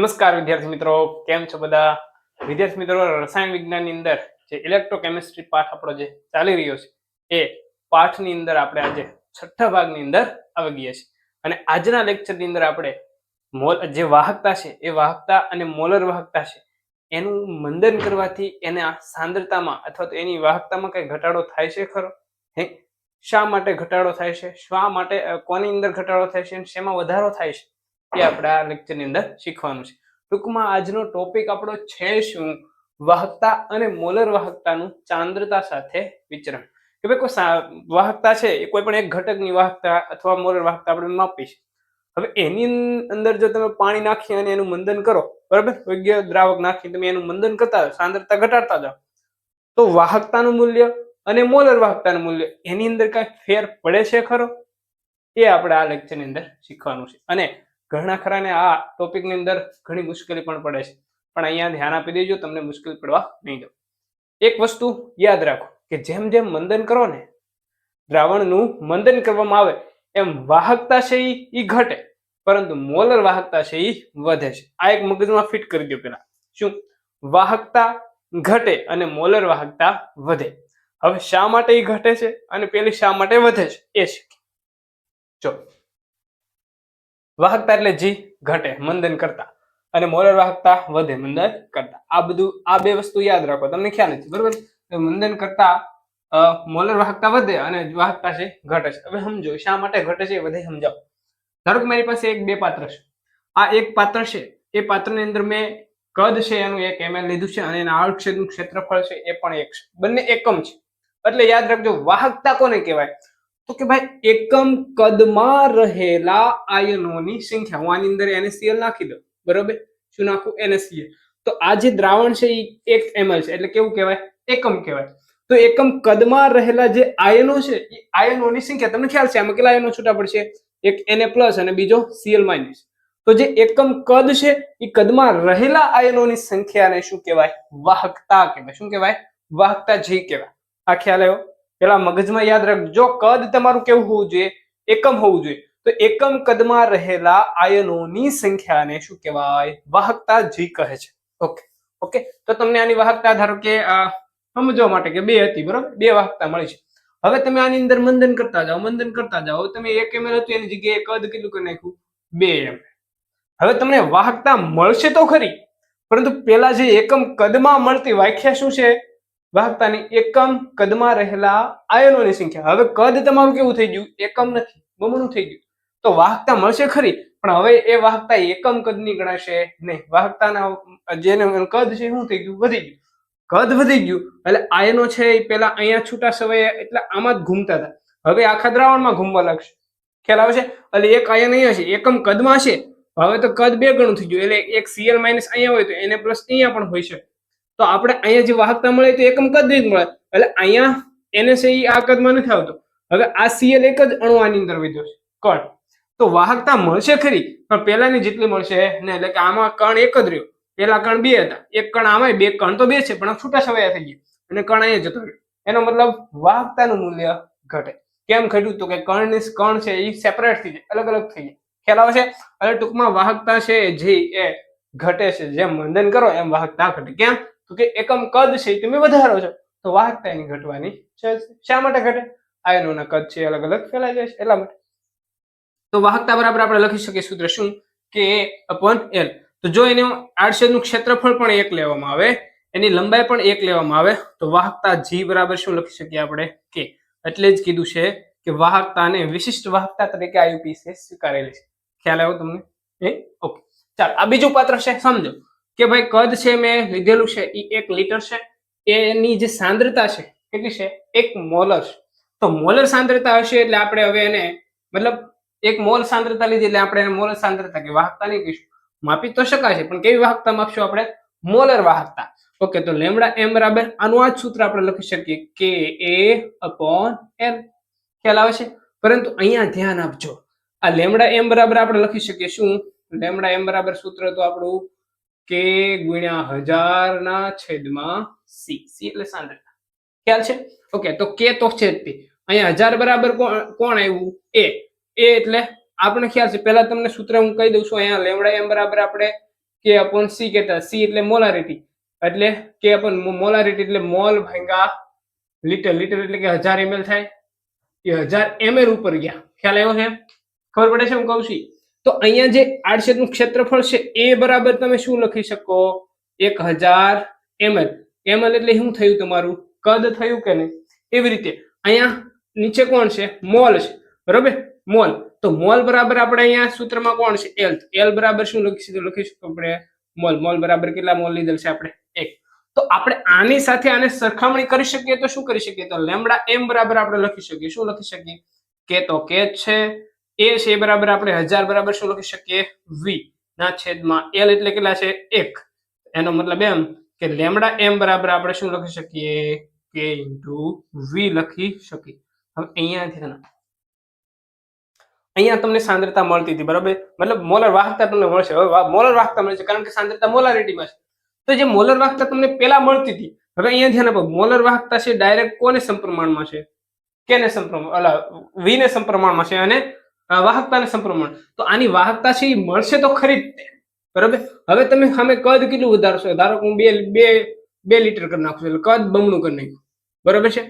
નમસ્કાર વિદ્યાર્થી મિત્રો, કેમ છો બધા? વિદ્યાર્થી મિત્રો, રસાયણ વિજ્ઞાનની અંદર જે ઇલેક્ટ્રોકેમિસ્ટ્રી પાઠ આપણો જે ચાલી રહ્યો છે, એ પાઠની અંદર આપણે આજે છઠ્ઠા ભાગની અંદર આવી ગયા છીએ. અને આજના લેક્ચરની અંદર આપણે મોલ, જે વાહકતા છે, એ વાહકતા અને મોલર વાહકતા છે, એનું મંદન કરવાથી એના સાંદ્રતામાં અથવા તો એની વાહકતામાં કઈ ઘટાડો થાય છે ખરો? હે? શા માટે ઘટાડો થાય છે? શા માટે કોની અંદર ઘટાડો થાય છે અને શેમાં વધારો થાય છે? એ આપણે આ લેક્ચરની અંદર શીખવાનું છે. ટૂંકમાં આજનો ટોપિક આપણો છે શું? વાહકતા અને મોલર વાહકતાનું ચાંદ્રતા સાથે વિચરણ. કે ભાઈ કોઈ વાહકતા છે એ કોઈ પણ એક ઘટકની વાહકતા અથવા મોલર વાહકતા આપણે માપી હવે એની અંદર જો તમે પાણી નાખી અને એનું મંદન કરો, બરાબર? યોગ્ય દ્રાવક નાખી તમે એનું મંદન કરતા સાંદ્રતા ઘટાડતા જાઓ. તો વાહકતાનું મૂલ્ય અને મોલર વાહકતાનું મૂલ્ય, એની અંદર કાંઈ ફેર પડે છે ખરો? એ આપણે આ લેક્ચરની અંદર શીખવાનું છે. અને ઘણા ખરાને આ ટોપિકની અંદર ઘણી મુશ્કેલી પણ પડે છે. પણ અહીંયા ધ્યાન આપી દેજો, તમને મુશ્કેલ પડવા નહીં દો એક વસ્તુ યાદ રાખો કે જેમ જેમ મંદન કરો ને, દ્રાવણનું મંદન કરવામાં આવે, એમ વાહકતા છે ઈ ઘટે. પરંતુ મોલર વાહકતા છે એ વધે છે. આ એક મગજમાં ફિટ કરી દો પેલા. શું? વાહકતા ઘટે અને મોલર વાહકતા વધે. હવે શા માટે ઈ ઘટે છે અને પેલી શા માટે વધે છે? એ શીખી. જો વાહકતા એટલે જી ઘટે મંદન કરતા. અને મોલર વાહકતા વધે મંદન કરતા. આ બધું, આ બે વસ્તુ યાદ રાખો, તમને ખ્યાલ નથી, બરોબર? મંદન કરતા મોલર વાહકતા વધે અને વાહકતા છે ઘટે છે. હવે સમજો, શા માટે ઘટે છે બધે સમજાવો. ધારો કે મારી પાસે એક બે પાત્ર છે. આ એક પાત્ર છે, એ પાત્રની અંદર મેં કદ છે એનું એક એમએલ લીધું છે અને એના આડછેદનું ક્ષેત્રફળ છે એ પણ એક છે. બંને એકમ છે. એટલે યાદ રાખજો, વાહકતા કોને કહેવાય? તો કે ભાઈ, એકમ કદમાં રહેલા આયનોની સંખ્યા, હું આની અંદર એનએસીએલ નાખી દઉં, બરોબર? શું નાખું? એનએસીએલ તો આ જે દ્રાવણ છે એ એક એમએલ છે, એટલે કેવું કહેવાય? એકમ કહેવાય. તો એકમ કદમાં રહેલા જે આયનો છે એ આયનોની સંખ્યા, તમને ખ્યાલ છે, આમાં કેટલા આયનો છૂટા પડશે? એક એને પ્લસ અને બીજો સીએલ માઇનસ તો જે એકમ કદ છે એ કદમાં રહેલા આયનોની સંખ્યાને શું કહેવાય? વાહકતા કહેવાય. શું કહેવાય? વાહકતા જે કહેવાય. આ ખ્યાલ આવ્યો? પેલા મગજમાં યાદ રાખજો કદ તમારું કેવું હોવું જોઈએ? એકમ હોવું જોઈએ. તો એકમ કદમાં રહેલા આયનોની સંખ્યાને શું કહેવાય? વાહકતા જી કહે છે. ઓકે ઓકે તો તમને આની વાહકતા ધારો કે સમજવા માટે કે બે હતી, બરોબર? બે વાહકતા મળી છે. હવે તમે આની અંદર મંદન કરતા જાઓ, મંદન કરતા જાઓ. તમે એક ml હતું, એની જગ્યાએ કદ કેટલું કરી નાખ્યું? બે ml હવે તમને વાહકતા મળશે તો ખરી. પરંતુ પેલા જે એકમ કદમાં મળતી વ્યાખ્યા શું છે? વાહકતાની એકમ કદમાં રહેલા આયનોની સંખ્યા. હવે કદ તમારું કેવું થઈ ગયું? એકમ નથી. બમણું થઈ ગયું. તો વાહકતા મળશે ખરી? પણ હવે એ વાહકતા એકમ કદની ગણાશે નહીં. વાહકતાના જેને કદ છે શું થઈ ગયું? વધી ગયું. કદ વધી ગયું. એટલે આયનો છે એ પેલા અહીંયા છૂટા સમયે એટલે આમાં જ ઘૂમતા હતા. હવે આખા દ્રાવણમાં ઘૂમવા લાગશે. ખ્યાલ આવે છે એટલે એક આયન અહીંયા છે. એકમ કદમાં છે. હવે તો કદ બે ગણું થઈ ગયું. એટલે એક સીએલ માઇનસ અહીંયા હોય તો એને પ્લસ અહીંયા પણ હોય છે તો આપણે અહીંયા જે વાહકતા મળે તો એકમ કદ જ મળે. એટલે અહીંયા એને છે આ કદમાં નથી આવતો. હવે આ સીએલ એક જ અણુ આની અંદર વધ્યો છે. કણ. તો વાહકતા મળશે ખરી, પણ પેલાની જેટલી મળશે ને, એટલે કે આમાં કણ એક જ રહ્યો. પેલા કણ બે હતા. એક કણ આમાં બે, કણ તો બે છે, પણ છૂટા છવાયા થઈ ગયા. અને કણ અહીંયા જતો રહ્યો. એનો મતલબ વાહકતાનું મૂલ્ય ઘટે. કેમ ઘટ્યું? તો કે કણની, કણ છે એ સેપરેટ થઈ જાય. અલગ અલગ થઈ જાય. ખ્યાલ આવે છે એટલે ટૂંકમાં વાહકતા છે જે એ ઘટે છે. જેમ મંદન કરો, એમ વાહકતા ઘટે. કેમ? તો કે એકમ કદ છે તમે વધારો છો. તો વાહકતા એની ઘટવાની છે. શા માટે ઘટે? આયનોના કદ છે અલગ અલગ ફેલાઈ જાય છે. એટલા માટે. તો વાહકતા બરાબર આપણે લખી શકીએ સૂત્ર શું? કે અપોન એલ તો જો એનું આડછેદનું ક્ષેત્રફળ પણ એક લેવામાં આવે, એની લંબાઈ પણ એક લેવામાં આવે, તો વાહકતા જી બરાબર શું લખી શકીએ આપણે? કે એટલે જ કીધું છે કે વાહકતાને વિશિષ્ટ વાહકતા તરીકે આયુપીસીએ સ્વીકારેલી છે. ખ્યાલ આવ્યો તમને? એ ઓકે. ચાલો, આ બીજું પાત્ર છે, સમજો. કે ભાઈ કદ છે મેં લીધેલું છે એ એક લીટર છે. એની જે સાંદ્રતા છે, કેટલી છે? એક મોલર. તો મોલર સાંદ્રતા હશે એટલે આપણે હવે એને, મતલબ એક મોલ સાંદ્રતા લીધી એટલે આપણે એને મોલર સાંદ્રતા કે વાહકતા નહીં કહીશું. માપી તો શકાશે પણ કેવી વાહકતા માપશું આપણે? મોલર વાહકતા. ઓકે, તો લેમડા એમ બરાબર, આનું આ સૂત્ર આપણે લખી શકીએ. કે એ અપોન એમ ખ્યાલ આવે છે? પરંતુ અહીંયા ધ્યાન આપજો. આ લેમડા એમ બરાબર આપણે લખી શકીએ શું? લેમડા એમ બરાબર સૂત્ર તો આપણું કે ગુણ્યા હજારના છેદમાં સી. સી એટલે સાંદ્રતા ખ્યાલ છે? ઓકે, તો કે તો છે જ તે. અહીંયા હજાર બરાબર કોણ આવ્યું એ. એ એટલે આપણે ખ્યાલ છે, પહેલા તમને સૂત્ર હું કહી દઉં છું, અહીંયા લેમડા એમ બરાબર આપણે કે અપોન સી કહેતા સી એટલે મોલારિટી. એટલે કે અપોન મોલારિટી એટલે મોલ ભાંગા લીટર. લીટર એટલે કે હજાર એમએલ થાય. એ હજાર એમએલ ઉપર ગયા. ખ્યાલ આવ્યો છે? ખબર પડે છે હું કહું છું. તો અહીંયા જે આડછેદનું ક્ષેત્રફળ છે, એ બરાબર તમે શું લખી શકો? એક હજાર એમએલ. એમએલ એટલે શું થયું તમારું? કદ થયું કે નહીં? એવી રીતે. અહીંયા નીચે કોણ છે? મોલ છે. બરોબર? મોલ. તો મોલ બરાબર આપણે અહીંયા સૂત્રમાં કોણ છે? એલ. એલ બરાબર શું લખીશું લખીશું આપણે? મોલ. મોલ બરાબર કેટલા મોલ લીધેલ છે આપણે? એક. તો આપણે આની સાથે આને સરખામણી કરી શકીએ તો શું કરી શકીએ? તો લેમડા એમ બરાબર આપણે લખી શકીએ. શું લખી શકીએ? કે તો કે છે. એ છે બરાબર આપણે હજાર બરાબર શું લખી શકીએ? વી ના છેદમાં એલ એટલે કેટલા છે? એક. એનો મતલબ એમ કે લેમડા એમ બરાબર આપણે શું લખી શકીએ? કે ઇન્ટુ વી લખી શકીએ. હવે અહીંયા અહીંયા તમને સાંદ્રતા મળતી હતી, બરાબર? મતલબ મોલર વાહકતા તમને મળશે. હવે મોલર વાહકતા મળશે કારણ કે સાંદ્રતા મોલારિટીમાં છે. તો જે મોલર વાહકતા તમને પેલા મળતી હતી, હવે અહીંયા ધ્યાન આપો, મોલર વાહકતા છે ડાયરેક્ટ કોને સંપ્રમાણમાં છે? કેને સંપ્રમાણ વી ને સમપ્રમાણમાં છે અને અ, વાહકતાને સંપ્રમણ. તો આની વાહકતા છે એ મળશે તો ખરી બરાબર? હવે તમે સામે કદ કેટલું વધારશો? ધારો કે હું બે બે બે લીટર કરી નાખું છું એટલે કદ બમણું કરી નાખ્યું. બરાબર છે?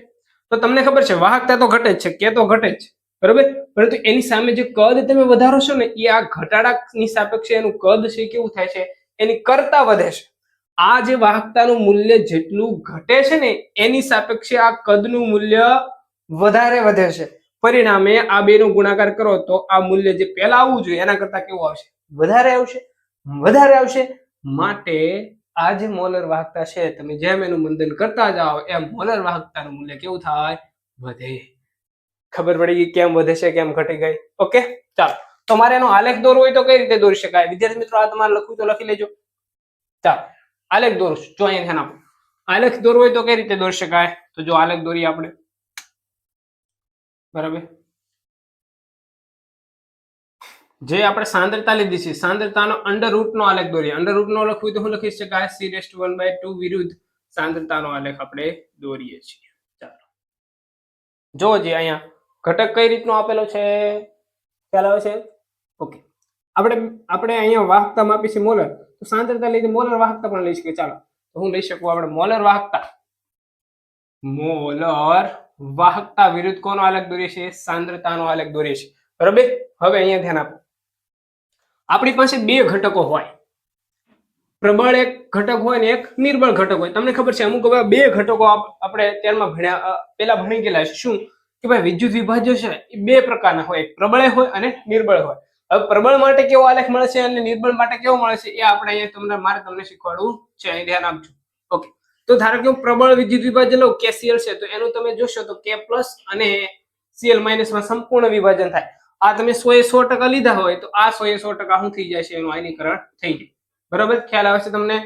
તો તમને ખબર છે વાહકતા તો ઘટે જ છે કે તો ઘટે જ છે. બરાબર? પરંતુ એની સામે જે કદ તમે વધારો છો ને એ આ ઘટાડાની સાપેક્ષે એનું કદ છે કેવું થાય છે? એની કરતા વધે છે. આ જે વાહકતાનું મૂલ્ય જેટલું ઘટે છે ને એની સાપેક્ષે આ કદનું મૂલ્ય વધારે વધે છે. પરિણામે આ બે નો ગુણાકાર કરો તો આ મૂલ્ય જે પહેલા આવવું જોઈએ, એના કરતા કેવું આવશે? વધારે આવશે. વધારે આવશે માટે આ જે મોલર વાહકતા છે, તમે જેમ એનું મંદન કરતા જાઓ, એમ મોલર વાહકતાનું મૂલ્ય કેવું થાય? વધે. ખબર પડી ગઈ કેમ વધે છે, કેમ ઘટી ગઈ? ઓકે, ચાલો. તો મારે એનો આલેખ દોરવો હોય તો કઈ રીતે દોરી શકાય? વિદ્યાર્થી મિત્રો, આ તમારે લખવું તો લખી લેજો. ચાલો, આલેખ દોરું. જો અહીંયા ધ્યાન આપો. આલેખ દોરવો હોય તો કઈ રીતે દોરી શકાય? તો જો આલેખ દોરીએ આપણે. બરાબર? જે આપણે સાંદ્રતા લીધી છે, સાંદ્રતાનો અંડર રૂટ નો આલેખ દોરીએ. અંડર રૂટ નો લખવું તો હું લખી શકાય? C raised one by two વિરુદ્ધ સાંદ્રતાનો આલેખ આપણે દોરીએ છીએ. ચાલો. જે અહીંયા ઘટક કઈ રીતનો આપેલો છે? ખ્યાલ આવે છે? ઓકે. આપણે આપણે અહીંયા વાહકતા માપી છે મોલર. તો સાંદ્રતા લઈને મોલર વાહકતા પણ લઈ શકીએ. ચાલો. તો હું લઈ શકું આપણે મોલર વાહકતા. મોલર વાહકતા વિરુદ્ધ કોનો આલેખ દોરીએ છીએ? સાંદ્રતાનો આલેખ દોરીએ છીએ. બરોબર? હવે અહીંયા ધ્યાન આપો. આપણી પાસે બે ઘટકો હોય. પ્રબળ એક ઘટક હોય ને એક નિર્બળ ઘટક હોય. તમને ખબર છે, અમુક બે ઘટકો આપ- આપણે ત્યારમાં ભણ્યા પેલા ભણી ગયેલા છે. શું? કે ભાઈ વિદ્યુત વિભાજ્ય છે, એ બે પ્રકારના હોય. એક પ્રબળ હોય અને નિર્બળ હોય. હવે પ્રબળ માટે કેવો આલેખ મળે છે અને નિર્બળ માટે કેવો મળે છે, એ આપણે અહીંયા તમને, મારે તમને શીખવાડવું છે. અહીં ધ્યાન આપજો. ઓકે. તો ધારો કે પ્રબળ વિદ્યુત વિભાજન લઉં કેસીએલ છે, તો એનું તમે જોશો તો કે પ્લસ અને સીએલ માઇનસમાં સંપૂર્ણ વિભાજન થાય. આ તમે સો એ સો ટકા લીધા હોય, તો આ સો એ સો ટકા શું થઈ જાય છે? એનું આયનીકરણ થઈ જાય. બરાબર? ખ્યાલ આવે છે તમને?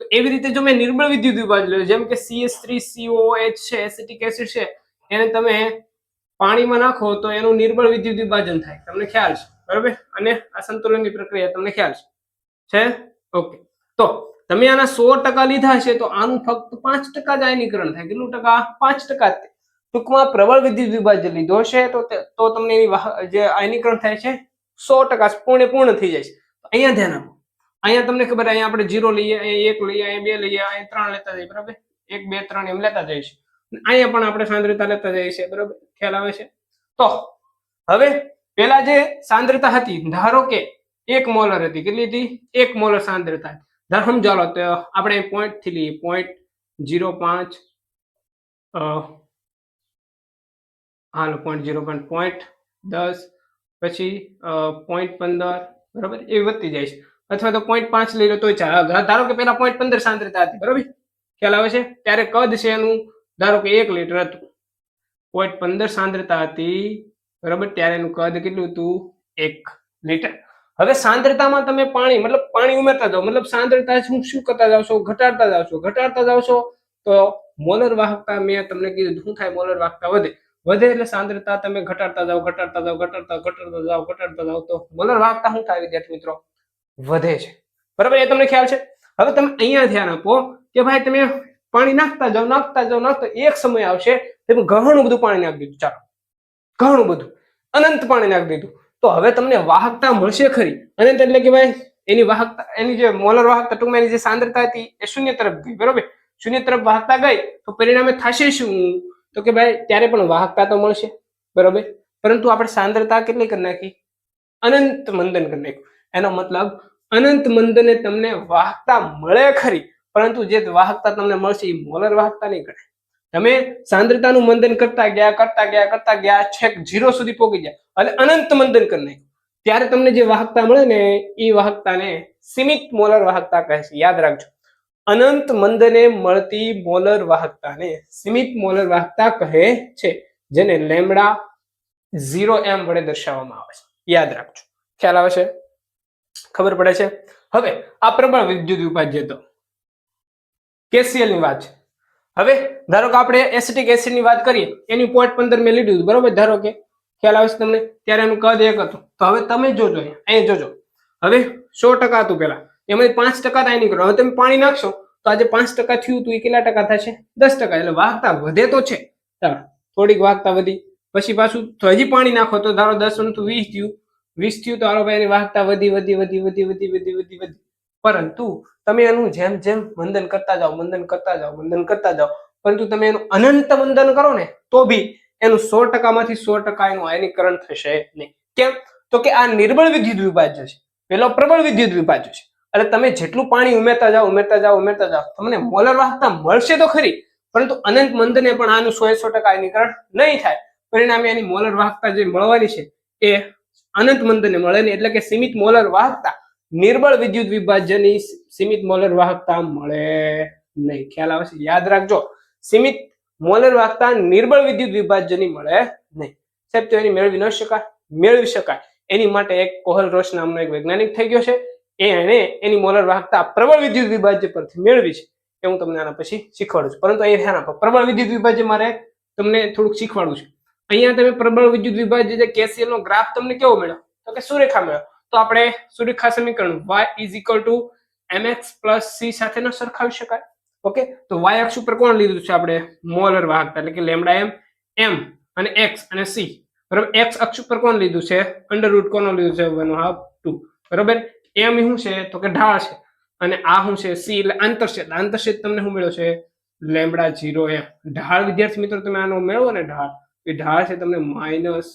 તો એવી રીતે જો મેં નિર્બળ વિદ્યુત વિભાજન લઉં જેમ કે સીએસ થ્રી સીઓએચ છે એસિટિક એસિડ છે, એને તમે પાણીમાં નાખો તો એનું નિર્બળ વિદ્યુત વિભાજન થાય. તમને ખ્યાલ છે? બરાબર? અને આ સંતુલનની પ્રક્રિયા તમને ખ્યાલ છે. છે? ઓકે. તો તમે આના સો ટકા લીધા છે તો આનું ફક્ત પાંચ ટકા જ આયનીકરણ થાય. કેટલું ટકા? પાંચ ટકા ટૂંકમાં પ્રબળ વિદ્યુત વિભાજન લીધો છે તો તમને એની જે આયનીકરણ થાય છે, સો ટકા પૂર્ણ પૂર્ણ થઈ જાય છે. અહીંયા ધ્યાન આપો. અહીંયા તમને ખબર અહીંયા આપણે જીરો લઈએ, અહીંયા એક લઈએ, અહીંયા બે લઈએ, અહીંયા ત્રણ લેતા જઈએ, બરાબર? એક, બે, ત્રણ એમ લેતા જઈએ અને અહીંયા પણ આપણે સાંદ્રતા લેતા જઈએ છીએ, બરાબર? ખ્યાલ આવે છે? તો હવે પેલા જે સાંદ્રતા હતી, ધારો કે એક મોલર હતી, કેટલી હતી? એક મોલર સાંદ્રતા ધારો સમજાવો. તો આપણે પોઈન્ટથી લઈએ. પોઈન્ટ જીરો પાંચ હાલો પોઈન્ટ જીરો પાંચ પોઈન્ટ દસ, પછી પોઈન્ટ પંદર, બરાબર? એ વધતી જાય છે. અથવા તો પોઈન્ટ પાંચ લઈ લો ચાલે. ધારો કે પેલા પોઈન્ટ પંદર સાંદ્રતા હતી, બરાબર? ખ્યાલ આવે છે? ત્યારે કદ છે એનું? ધારો કે એક લીટર હતું. પોઈન્ટ પંદર સાંદ્રતા હતી, બરાબર? ત્યારે એનું કદ કેટલું હતું? એક લીટર. હવે સાંદ્રતામાં તમે પાણી, મતલબ પાણી ઉમેરતા જાઓ, મતલબ સાંદ્રતા શું શું કરતા જાવ છો? ઘટાડતા જાવ છો. ઘટાડતા જાવ છો તો મોલર વાહકતા મેં તમને કીધું શું થાય મોલર વાહકતા વધે. વધે એટલે સાંદ્રતા તમે ઘટાડતા જાઓ ઘટાડતા જાઓ, ઘટાડતા ઘટાડતા જાઓ ઘટાડતા જાઓ તો મોલર વાહકતા શું થાય, વિદ્યાર્થી મિત્રો? વધે છે. બરાબર, એ તમને ખ્યાલ છે? હવે તમે અહીંયા ધ્યાન આપો કે ભાઈ તમે પાણી નાખતા જાઓ નાખતા જાઓ, નાખતા એક સમય આવશે તમે ઘણું બધું પાણી નાખી દીધું. ચાલો. ઘણું બધું. અનંત પાણી નાખી દીધું. તો હવે તમને વાહકતા મળશે ખરી. અનંત એટલે કે ભાઈ, એની વાહકતા, એની જે મોલર વાહકતા, ટૂંકમાં એની જે સાંદ્રતા હતી, એ શૂન્ય તરફ ગઈ, બરોબર? શૂન્ય તરફ વાહકતા ગઈ, તો પરિણામે થશે શું? તો કે ભાઈ, ત્યારે પણ વાહકતા તો મળશે, બરોબર? પરંતુ આપણે સાંદ્રતા કેટલી કરી નાખી? અનંત મંદન કરી નાખ્યું. એનો મતલબ, અનંત મંદને તમને વાહકતા મળે ખરી, પરંતુ જે વાહકતા તમને મળશે એ મોલર વાહકતા નહીં ગણાય. તમે સાંદ્રતાનું મંદન કરતા ગયા કરતા ગયા કરતા ગયા, છેક ઝીરો સુધી પહોંચી ગયા. અને અનંત મંદન કરી નાખ્યું. ત્યારે તમને જે વાહકતા મળે ને, એ વાહકતાને સીમિત મોલર વાહકતા કહે છે. યાદ રાખજો. અનંત મંદને મળતી મોલર વાહકતાને સીમિત મોલર વાહકતા કહે છે, જેને લેમડા ઝીરો એમ વડે દર્શાવવામાં આવે છે. યાદ રાખજો. ખ્યાલ આવે છે? ખબર પડે છે? હવે, આ પ્રબળ વિદ્યુત વિભાજ્ય તો. કેસીએલની વાત છે. હવે ધારો કે આપણે એસિટિક એસિડની વાત કરીએ એની પોઈન્ટ પંદર મેં લીધું હતું, બરોબર? ધારો કે ખ્યાલ આવે છે તમને? ત્યારે એનું કદ એક હતું. તો હવે તમે જોજો અહીંયા અહીંયા જોજો. હવે સો ટકા હતું પેલા એમાંથી પાંચ ટકા થાય નીકળો. હવે તમે પાણી નાખશો તો આજે પાંચ ટકા થયું હતું એ કેટલા ટકા થશે? દસ ટકા. એટલે વાહકતા વધે તો છે. થોડીક વાહકતા વધી. પછી પાછું હજી પાણી નાખો. તો ધારો દસ તો વીસ થયું. વીસ થયું તો હાલો ભાઈ વાહકતા વધી વધી વધી વધી વધી વધી વધી વધી. પરંતુ તમે એનું જેમ જેમ મંદન કરતા જાઓ મંદન કરતા જાઓ મંદન કરતા જાઓ, પરંતુ તમે એનું અનંત મંદન કરો ને, તો બી એનું સો ટકામાંથી સો ટકા એનું આયનીકરણ થશે નહીં. કેમ? તો કે આ નિર્બળ વિદ્યુત વિભાજ્ય છે. પેલો પ્રબળ વિદ્યુત વિભાજ્ય છે. એટલે તમે જેટલું પાણી ઉમેરતા જાઓ ઉમેરતા જાઓ ઉમેરતા જાઓ, તમને મોલર વાહકતા મળશે તો ખરી, પરંતુ અનંત મંદને પણ આનું સો સો ટકા આયનીકરણ નહીં થાય. પરિણામે એની મોલર વાહકતા જે મળવાની છે, એ અનંત મંદને મળે નહીં. એટલે કે સીમિત મોલર વાહકતા નિર્બળ વિદ્યુત વિભાજ્યની સીમિત મોલર વાહકતા મળે નહીં. ખ્યાલ આવે છે? યાદ રાખજો. સીમિત મોલર વાહકતા નિર્બળ વિદ્યુત વિભાજ્યની મળે નહીં. સાહેબ, તો એની મેળવી ન શકાય. મેળવી શકાય. એની માટે એક કોહલ રોશ નામનો એક વૈજ્ઞાનિક થઈ ગયો છે. એ એણે એની મોલર વાહકતા પ્રબળ વિદ્યુત વિભાજ્ય પરથી મેળવી છે. એ હું તમને આના પછી શીખવાડું છું. પરંતુ અહીં ધ્યાન આપો. પ્રબળ વિદ્યુત વિભાજ્ય મારે તમને થોડુંક શીખવાડું છું. અહીંયા તમે પ્રબળ વિદ્યુત વિભાજ્ય જે કેસીએલ નો ગ્રાફ તમને કેવો મળ્યો? તો કે સુરેખા મળ્યો. તો આપણે સુરેખા સમીકરણ y is equal to mx plus c સાથે ન સરખાવી શકાય. ઓકે તો y અક્ષ ઉપર કોણ લીધું છે આપણે? મોલર વાહકતા એટલે કે લેમડા એમ એમ અને x અને c. બરાબર? x અક્ષ ઉપર કોણ લીધું છે? અંડર રૂટ કોનો લીધું છે? વન હાફ ટુ બરાબર? એમ શું છે? તો કે ઢાળ છે. અને આ શું છે? સી એટલે આંતરછેદ. આંતરછેદ તમને શું મળ્યો છે? લેમડા જીરો એમ ઢાળ, વિદ્યાર્થી મિત્રો, તમે આનો મેળવો ને ઢાળ. એ ઢાળ છે તમને માઇનસ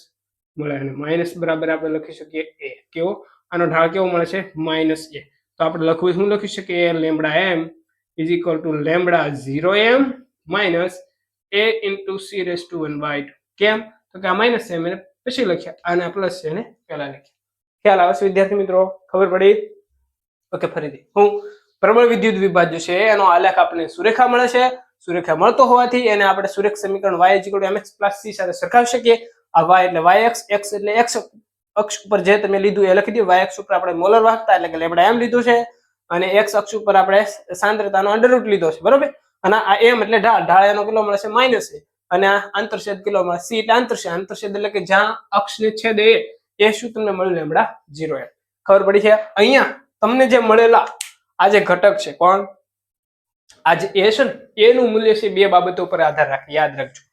મળે અને માઇનસ બરાબર આપણે લખી શકીએ એ કેવો? આનો ઢાળ કેવો મળે છે? માઇનસ એ તો આપણે લખવું શું લખી શકીએ? Lambda M is equal to lambda zero M minus A into C raise to one by two કેમ? તો કે આ માઇનસ છે એને પછી લખ્યા. અને આ પ્લસ છે એને પહેલા લખ્યા. ખ્યાલ આવે છે વિદ્યાર્થી મિત્રો? ખબર પડી? ઓકે ફરીથી. હું પ્રબળ વિદ્યુત વિભાજ્ય છે, એનો આલેખ આપણને સુરેખા મળે છે. સુરેખા મળતો હોવાથી એને આપણે સુરેખ સમીકરણ Y M mx plus C સાથે સરખાવી શકીએ. આ વાય એટલે વાય એક્સ એક્સ એટલે એક્સ અક્ષ ઉપર જે તમે લીધું એ લખી દીધું વાય અક્ષ ઉપર આપણે મોલર વાહકતા એટલે કે લેમડા એમ લીધું છે. અને એક્સ અક્ષ ઉપર આપણે સાંદ્રતાનો અંડર રૂટ લીધો છે. બરોબર? અને આ એમ એટલે ઢાળ ઢાળ એનો કેટલો મળે છે? માઇનસ એ અને આ આંતરછેદ કેટલો મળે? સી એટલે આંતરછેદ. આંતરછેદ એટલે કે જ્યાં અક્ષને છેદ એ એ શું તમને મળ્યું લેમડા ઝીરો એમ. ખબર પડી છે? અહીંયા તમને જે મળેલા આ જે ઘટક છે, કોણ? આ જે એ છે ને, એનું મૂલ્ય છે બે બાબતો પર આધાર રાખે. યાદ રાખજો.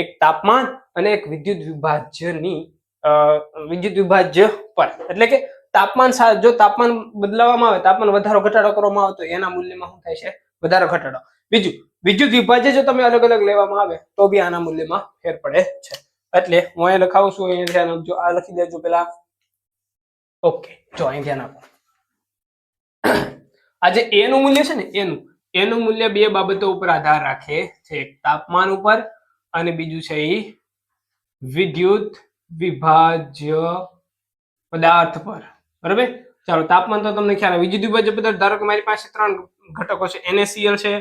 એક તાપમાન અને એક વિદ્યુત વિભાજ્યની વિદ્યુત વિભાજ્ય પર. એટલે કે તાપમાન જો તાપમાન બદલાવવામાં આવે, તાપમાન વધારો, ઘટાડો કરવામાં આવે તો એના મૂલ્યમાં શું થાય છે? વધારો, ઘટાડો. બીજું, વિદ્યુત વિભાજ્ય જો તમે અલગ અલગ લેવામાં આવે, તો બી આના મૂલ્યમાં ફેર પડે છે. એટલે હું અહીંયા લખાવું છું, અહીંયા ધ્યાન આપજો. આ લખી દેજો પેલા ઓકે જો અહીં ધ્યાન આપો. આજે જે નું મૂલ્ય છે ને એનું એનું મૂલ્ય બે બાબતો ઉપર આધાર રાખે છે. એક તાપમાન ઉપર અને બીજું છે એ વિદ્યુત વિભાજ્ય પદાર્થ પર. બરાબર? ચાલો તાપમાન તો તમને ખ્યાલ. વિદ્યુત વિભાજ્ય પદાર્થ ધારો કે મારી પાસે ત્રણ ઘટકો છે. એનએસીએલ છે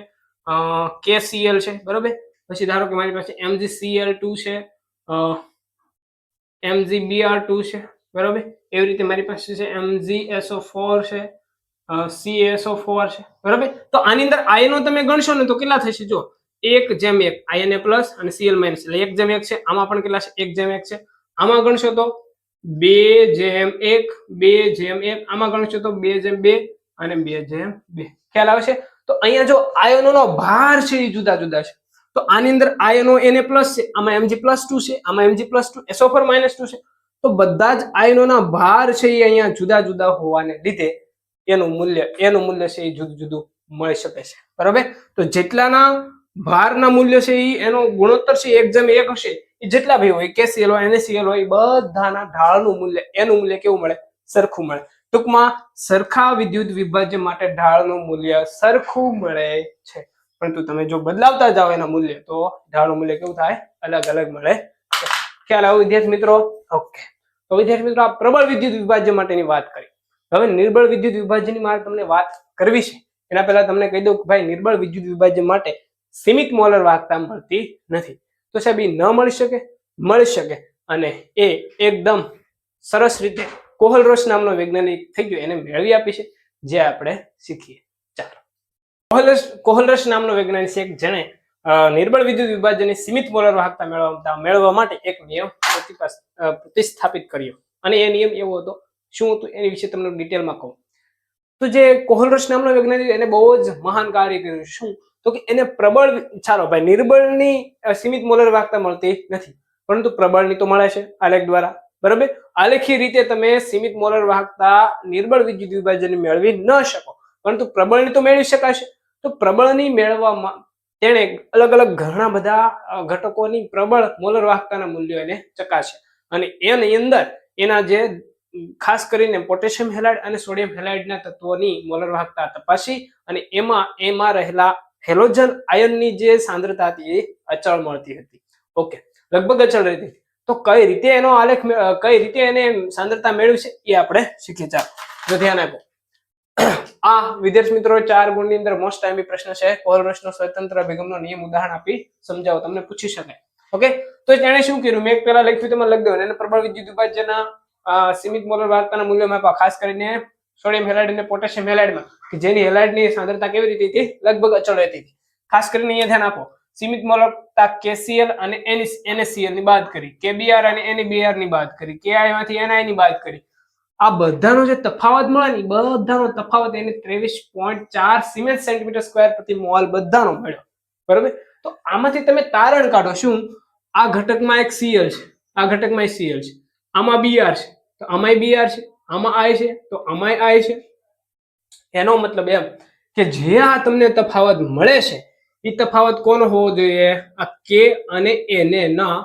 KCl છે. બરાબર? પછી ધારો કે મારી પાસે MgCl2 છે અ, MgBr2 છે. બરાબર? એવી રીતે મારી પાસે છે MgSO4 છે સીએસઓ ફોર છે. બરાબર? તો આની અંદર આયનો તમે ગણશો ને તો કેટલા થશે? જો એક જેમ એક આઈએનએ પ્લસ અને સીએલ માઇનસ એટલે એક જેમ એક છે, આમાં પણ કેટલા છે? એક જેમ એક છે. આમાં ગણશો તો બે જેમ એક, બે જેમ એક, આમાં ગણશો તો બે જેમ બે અને બે જેમ બે. ખ્યાલ આવે છે તો અહીંયા જો આયનોનો ભાર છે એ જુદા જુદા છે. તો આની અંદર આયનો એને પ્લસ છે, આમાં એમજી પ્લસ ટુ છે, આમાં MG plus two SO4 minus two છે. તો બધા જ આયનોના ભાર છે એ અહીંયા જુદા જુદા હોવાને લીધે એનું મૂલ્ય એનું મૂલ્ય છે એ જુદું જુદું મળી શકે છે. બરાબર? તો જેટલાના ભારના મૂલ્ય છે એ એનો ગુણોત્તર છે એક જેમ એક હશે. એ જેટલા ભાઈ હોય, કેસીએલ હોય, એનએસીએલ હોય બધાના ઢાળનું મૂલ્ય, એનું મૂલ્ય કેવું મળે? સરખું મળે. ટૂંકમાં સરખા વિદ્યુત વિભાજ્ય માટે ઢાળનું મૂલ્ય સરખું મળે છે. પરંતુ તમે જો બદલાવતા જાઓ એના મૂલ્ય, તો ઢાળનું મૂલ્ય કેવું થાય? અલગ અલગ મળે. ખ્યાલ આવ્યો વિદ્યાર્થી મિત્રો? ઓકે. તો વિદ્યાર્થી મિત્રો, આ પ્રબળ વિદ્યુત વિભાજ્ય માટેની વાત કરી. હવે નિર્બળ વિદ્યુત વિભાજ્યની મારે તમને વાત કરવી છે. એના પહેલા તમને કહી દઉં કે ભાઈ, નિર્બળ વિદ્યુત વિભાજ્ય માટે સીમિત મોલર વાહકતા મળતી નથી. તો સાહેબ એ ન મળી શકે? મળી શકે. અને એ એકદમ સરસ રીતે કોહલરોસ નામનો વૈજ્ઞાનિક થઈ ગયો, એને મેળવી આપી છે. જે આપણે શીખીએ. ચાલો. કોહલરસ કોહલરસ નામનો વૈજ્ઞાનિક છે જેણે નિર્બળ વિદ્યુત વિભાજનની સીમિત મોલર વાહકતા મેળવવા મેળવવા માટે એક નિયમ પ્રતિસ્થાપિત કર્યો. અને એ નિયમ એવો હતો, શું હતું એની વિશે તમને ડિટેલમાં કહું. તો જે કોહલરસ નામનો વૈજ્ઞાનિક એને બહુ જ મહાન કાર્ય કર્યું. શું? તો કે એને પ્રબળ ચાલો ભાઈ નિર્બળની સીમિત મોલર વાગતા મળતી નથી. પરંતુ પ્રબળની તો મળે છે આલેખ દ્વારા. બરાબર? આલેખી રીતે તમે સીમિત મોલર વાહકતા નિર્બળ વિદ્યુત વિભાજન મેળવી ન શકો. પરંતુ પ્રબળની તો મેળવી શકાશે. તો પ્રબળની મેળવવામાં તેણે અલગ અલગ ઘણા બધા ઘટકોની પ્રબળ મોલર વાહકતાના મૂલ્યો એને ચકાશે. અને એની અંદર એના જે ખાસ કરીને પોટેશિયમ હેલાઇડ અને સોડિયમ હેલાઇડના તત્વોની મોલર વાહકતા તપાસી અને એમાં એમાં રહેલા હેલોજન આયનની જે સાંદ્રતા હતી એ અચળ મળતી હતી. ઓકે લગભગ અચળ રહેતી તો કઈ રીતે એનો આલેખ કઈ રીતે એને સાંદ્રતા મેળવી છે એ આપણે શીખીએ. ચાલો જો ધ્યાન આપો. આ વિદ્યાર્થી મિત્રો ચાર ગુણની અંદર મોસ્ટ ટાઈમી પ્રશ્ન છે. કોલરસનો સ્વતંત્ર અભિગમનો નિયમ ઉદાહરણ આપી સમજાવો તમને પૂછી શકાય. ઓકે તો તેણે શું કર્યું? મેં પહેલા લખ્યું તેમાં લખી દઉં. એને પ્રબળ વિદ્યુત વિભાજ્યના અ, સીમિત મોલર વાર્તાના મૂલ્યો માપ્યા ખાસ કરીને સોડિયમ હેલાઇડ અને પોટેશિયમ હેલાઇડમાં કે જેની હેલાઇડની સાંદ્રતા કેવી રીતે હતી? લગભગ અચળ રહેતી હતી. ખાસ કરીને અહીંયા ધ્યાન આપો. સીમિત મોલકતા કેસીએલ અને એનએસીએલની બાદ કરી. કેબીઆર અને એનબીઆરની બાદ કરી. કેઆઈ માંથી એનઆઈ ની બાદ કરી. આ બધાનો જે તફાવત મળે ને બધાનો તફાવત એને ત્રેવીસ પોઈન્ટ ચાર સિમેન્ટ સેન્ટીમીટર સ્ક્વેર પ્રતિ મોલ બધાનો મળ્યો. બરોબર? તો આમાંથી તમે તારણ કાઢો. શું? આ ઘટકમાં એક સીએલ છે. આ ઘટકમાં સીએલ છે. આમાં બીઆર છે. તો આમાંય બીઆર છે. આમાં આય છે? તો આમાંય આય છે? એનો મતલબ એમ કે જે આ તમને તફાવત મળે છે એ તફાવત કોનો હોવો જોઈએ? આ કે અને એને ના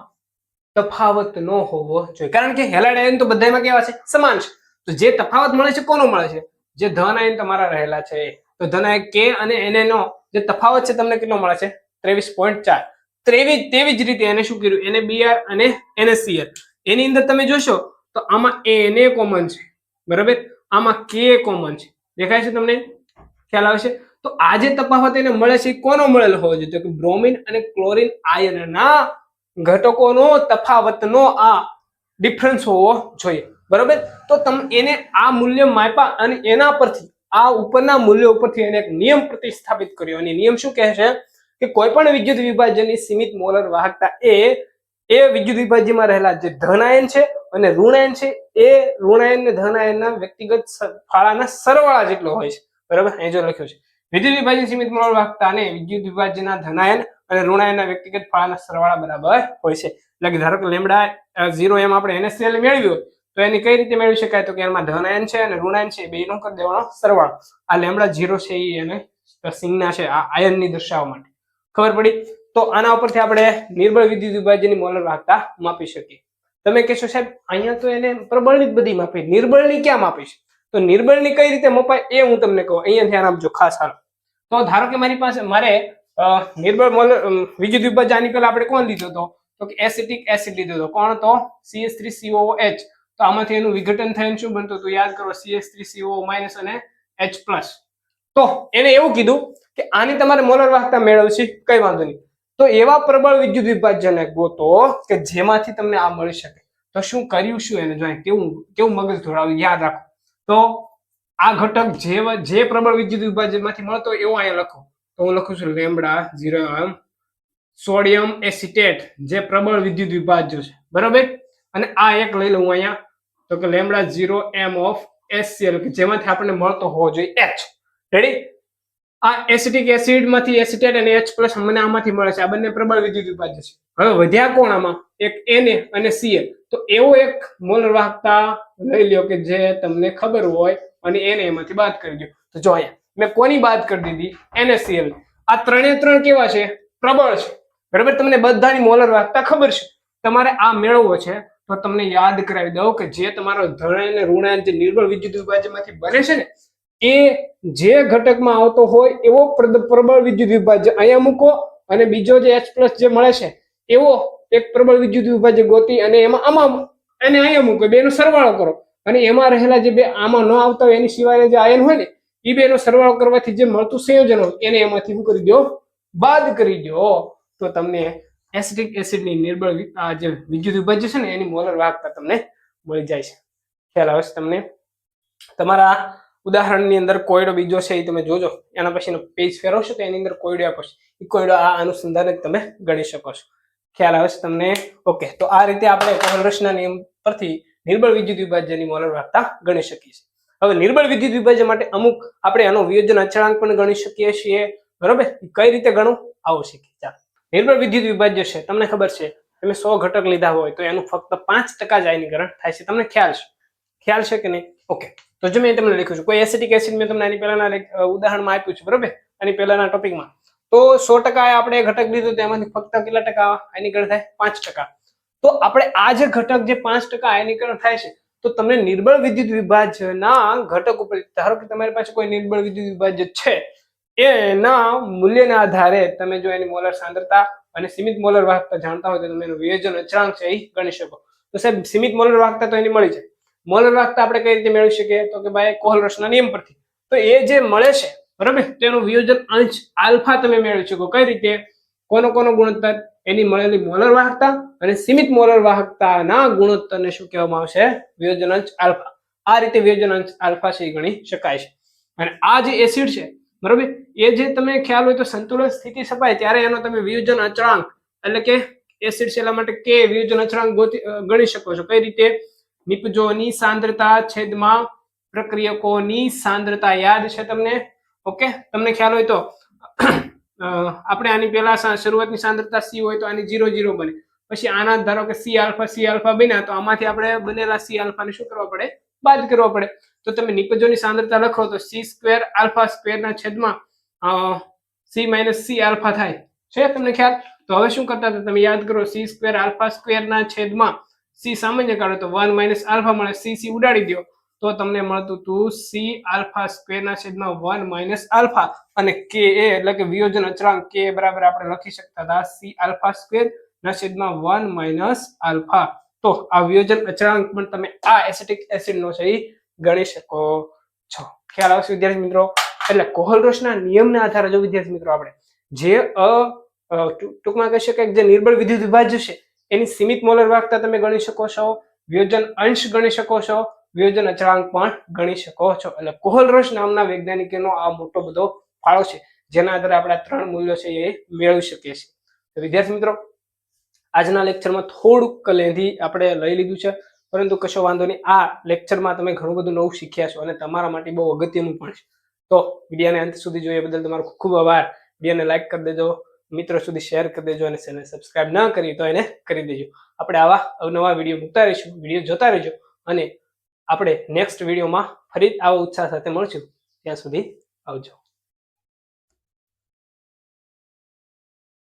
તફાવત નો હોવો જોઈએ. કારણ કે હેલાડ આયન તો બધાયમાં કેવા છે? સમાન છે. તો જે તફાવત મળે છે કોનો મળે છે? જે ધન આયન તમારા રહેલા છે. તો ધન આયન કે અને એને નો. જે તફાવત છે તમને કેટલો મળે છે? ત્રેવીસ પોઈન્ટ ચાર. ત્રેવીસ તેવી જ રીતે એને શું કર્યું? એને બીઆર અને એને સીએલ એની અંદર તમે જોશો તો આમાં એને કોમન છે. બરાબર? આમાં કે કોમન છે. દેખાય છે તમને? ખ્યાલ આવે છે તો આ જે તફાવત એને મળે છે કોનો મળેલો હોવો જોઈએ? તો કે બ્રોમિન અને ક્લોરિન આયનના ઘટકોનો તફાવતનો આ ડિફરન્સ હોવો જોઈએ. બરોબર? તો તમે એને આ મૂલ્ય માપ્યા અને એના પરથી, આ ઉપરના મૂલ્ય ઉપરથી એને એક નિયમ પ્રતિસ્થાપિત કર્યો. અને નિયમ શું કહે છે? કે કોઈ પણ વિદ્યુત વિભાજનની સીમિત મોલર વાહકતા એ એ વિદ્યુત વિભાજ્યમાં રહેલા જે ધનાયન છે અને ઋણાયન છે એ ઋણાયન ને ધનાયનના વ્યક્તિગત ફાળાના સરવાળા જેટલો હોય છે. બરાબર? અહીં જો લખ્યું છે. વિદ્યુત વિભાજન સીમિત વાહકતા અને વિદ્યુત વિભાજનના ધનાયન અને ઋણાયનના વ્યક્તિગત ફાળાના સરવાળા બરાબર હોય છે. એટલે કે ધારો કે લેમડા ઝીરો એમ આપણે NaCl મેળવ્યું તો એની કઈ રીતે મેળવી શકાય? તો કે એમાં ધનાયન છે અને ઋણાયન છે બે નો કરી દેવાનો સરવાળો. આ લેમડા ઝીરો છે એ એને સિંગના છે, આ આયનની દર્શાવવા માટે. ખબર પડી? તો આના ઉપરથી આપણે નિર્બળ વિદ્યુત વિભાજનની મોલર વાગતા માપી શકીએ. તમે કહેશો સાહેબ અહીંયા તો એને પ્રબળની જ બધી માપી નિર્બળની ક્યાં માપી છે? તો નિર્બળની કઈ રીતે મપાય એ હું તમને કહું. અહીંયા ધ્યાન આપજો ખાસ હાલ. તો ધારો કે મારી પાસે મારે નિર્બળ અમ, વિદ્યુત વિભાજન આની પહેલા આપણે કોણ લીધો હતો તો કે એસિટિક એસિડ લીધો હતો કોણ તો? CH3COOH તો આમાંથી એનું વિઘટન થઈને શું બનતું હતું? યાદ કરો સીએસ થ્રી સીઓ માઇનસ અને એચ પ્લસ. તો એને એવું કીધું કે આની તમારે મોલર વાહકતા મેળવશે કઈ વાંધો નહીં. તો એવા પ્રબળ વિદ્યુત વિભાજનક ગોતો કે જેમાંથી તમને આ મળી શકે. તો શું કર્યું શું એને? જો કેવું કેવું મગજ ધોળાવ્યું? યાદ રાખો. તો આ ઘટક જે જે પ્રબળ વિદ્યુત વિભાજનમાંથી મળતો એવો અહીંયા લખો. તો હું લખું છું lambda zero M. Sodium acetate જે પ્રબળ વિદ્યુત વિભાજ્ય છે. બરાબર? અને આ એક લઈ લઉં અહીંયા. તો કે lambda zero M of SCL કે જેમાંથી આપણને મળતો હોવો જોઈએ એચ. રેડી આ એસિટિક એસિડમાંથી એસિટેટ અને એચ પ્લસ મને આમાંથી મળે છે. આ બંને પ્રબળ વિદ્યુત વિભાજ્ય છે. હવે વધ્યા કોણ આમાં એક એને અને સીએ તો એવો એક મોલર વાહકતા લઈ લ્યો કે જે તમને ખબર હોય અને એને એમાંથી બાદ કરી દો. તો જો અહીંયા મેં કોની બાદ કરી દીધી? એનએસીએલ આ ત્રણે ત્રણ કેવા છે? પ્રબળ છે. બરાબર? તમને બધાની મોલર વાહકતા ખબર છે. તમારે આ મેળવવો છે. તો તમને યાદ કરાવી દઉં કે જે તમારો ધન અને જે નિર્બળ વિદ્યુત વિભાજ્યમાંથી બને છે ને એ જે ઘટકમાં આવતો હોય એવો પ્રબળ વિદ્યુત વિભાજ્ય અહીંયા મૂકો અને બીજો જે એચ પ્લસ જે મળે છે, એવો એક પ્રબળ વિદ્યુત વિભાજ્ય ગોતી અને એમાં આમાં એને અહીંયા મૂકો, બેનો સરવાળો કરો. અને એમાં રહેલા જે બે આમાં ન આવતા હોય એની સિવાય જે આયન હોય ને, એ બેનો સરવાળો કરવાથી જે મળતું સંયોજન હોય એને એમાંથી શું કરી દો બાદ કરી દો. તો તમને એસિટિક એસિડની નિર્બળ આ જે વિદ્યુત વિભાજ્ય છે ને, એની મોલર વાહકતા તમને મળી જાય છે. ખ્યાલ આવે છે તમને? તમારા ઉદાહરણની અંદર કોયડો બીજો છે એ તમે જોજો. એના પછીનો પેજ ફેરવશો તો એની અંદર કોયડો આપો છે. એ કોયડો આ અનુસંધાન તમે ગણી શકો છો. ખ્યાલ આવે છે તમને? ઓકે તો આ રીતે આપણે કોહલરસના નિયમ પરથી નિર્બળ વિદ્યુત વિભાજ્યની મોલર વાર્તા ગણી શકીએ છીએ. હવે નિર્બળ વિદ્યુત વિભાજ્ય માટે અમુક આપણે આનો વિયોજન અચળાંક પણ ગણી શકીએ છીએ. બરોબર? કઈ રીતે ગણું? આવો શીખીએ. ચાલો. નિર્બળ વિદ્યુત વિભાજ્ય છે. તમને ખબર છે, તમે સો ઘટક લીધા હોય તો એનું ફક્ત પાંચ ટકા જ આયનીકરણ થાય છે. તમને ખ્યાલ છે? ખ્યાલ છે કે નહીં? ઓકે તો જો મેં તમને લખ્યું છે, કોઈ એસિટિક એસિડ મેં તમને આની પહેલાના ઉદાહરણમાં આપ્યું છે, બરોબર? આની પહેલાના ટોપિકમાં તો સો ટકા આપણે ઘટક લીધું તેમાંથી ફક્ત કેટલા ટકા આયનીકરણ થાય પાંચ ટકા. તો આપણે આ જે ઘટક જે પાંચ ટકા આયનીકરણ થાય છે, તો તમને નિર્બળ વિદ્યુત વિભાજ્યના ઘટક ઉપર, ધારો કે તમારી પાસે કોઈ નિર્બળ વિદ્યુત વિભાજ્ય છે, એના મૂલ્યના આધારે તમે જો એની મોલર સાંદ્રતા અને સીમિત મોલર વાહકતા જાણતા હોય તો તમે એનું વિયોજન અચળાંક છે એ ગણી શકો. તો સાહેબ, સીમિત મોલર વાહકતા તો એની મળી જાય. મોલર વાહકતા આપણે કઈ રીતે મેળવી શકીએ? તો કે ભાઈ કોહલરસના નિયમ પરથી. તો એ જે મળે છે, બરાબર? તેનું વિયોજન અંશ આલ્ફા તમે મેળવી શકો. કઈ રીતે? કોનો કોનો ગુણોત્તર? એની મળેલી મોલર વાહકતા અને સીમિત મોલર વાહકતાના ગુણોત્તરને શું કહેવામાં આવશે? વિયોજન અંશ આલ્ફા. આ રીતે વિયોજન અંશ આલ્ફા છે એ ગણી શકાય છે. અને આ જે એસિડ છે, બરોબર? એ જે તમે ખ્યાલ હોય તો સંતુલન સ્થિતિ સપાય ત્યારે એનો તમે વિયોજન અચળાંક, એટલે કે એસિડ છે એટલા માટે કે વિયોજન અચળાંક ગણી શકો છો. કઈ રીતે? નિપજોની સાંદ્રતા છેદમાં પ્રક્રિયકોની સાંદ્રતા યાદ છે તમને? ઓકે, તમને ખ્યાલ હોય તો આપણે આની પહેલા શરૂઆતની સાંદ્રતા સી હોય તો આની જીરો જીરો બને. પછી આના ધારો કે સી આલ્ફા સી આલ્ફા બન્યા તો આમાંથી આપણે બનેલા સી આલ્ફાને શું કરવા પડે? બાદ કરવા પડે. તો તમે નિપજોની સાંદ્રતા લખો તો સી સ્ક્વેર આલ્ફા સ્ક્વેરના છેદમાં સી માઇનસ સી આલ્ફા થાય. છે તમને ખ્યાલ? તો હવે શું કરતા હતા? તમે યાદ કરો, સી સ્ક્વેર આલ્ફા સ્ક્વેરના છેદમાં સી સામાન્ય કાઢો તો વન માઇનસ આલ્ફા મળે. સી સી ઉડાડી દો તો તમને મળતું હતું સી આલ્ફા સ્ક્વેર ના છેદમાં વન માઇનસ આલ્ફા અને કે એ એટલે કે વિયોજન અચળાંક કે બરાબર આપણે લખી શકતા હતા. સી આલ્ફા સ્ક્વેર ના છેદમાં વન માઇનસ આલ્ફા તો આ વિયોજન અચળાંક પણ તમે આ એસિટિક એસિડ નો છે ગણી શકો છો. ખ્યાલ આવશે વિદ્યાર્થી મિત્રો? એટલે કોહલરોસના નિયમના આધારે જો વિદ્યાર્થી મિત્રો આપણે જે ટૂંકમાં કહી શકાય જે નિર્બળ વિદ્યુત વિભાજ્ય છે એની સીમિત મોલર વાહકતા તમે ગણી શકો છો વિયોજન અંશ ગણી શકો છો વિયોજન અચળાંક પણ ગણી શકો છો. એટલે કોહલરસ નામના વૈજ્ઞાનિકનો આ મોટો બધો ફાળો છે, જેના આધારે આપણે ત્રણ મૂલ્યો છે એ મેળવી શકીએ છીએ. વિદ્યાર્થી મિત્રો, આજના લેક્ચરમાં થોડુંક લેંધી આપણે લઈ લીધું છે, પરંતુ કશો વાંધો નહીં. આ લેક્ચરમાં તમે ઘણું બધું નવું શીખ્યા છો અને તમારા માટે બહુ અગત્યનું પણ છે. તો વિડીયાને અંત સુધી જોઈએ બદલ તમારો ખૂબ ખૂબ આભાર. વિડીયોને લાઈક કરી દેજો. મિત્રો સુધી શેર કરી દેજો અને ચેનલ સબસ્ક્રાઇબ ન કરી તો એને કરી દેજો. આપણે આવા અવનવા વીડિયો મૂકતા રહીશું વીડિયો જોતા રહેજો અને આપણે નેક્સ્ટ વિડીયોમાં ફરી આવા ઉત્સાહ સાથે મળશું. ત્યાં સુધી આવજો.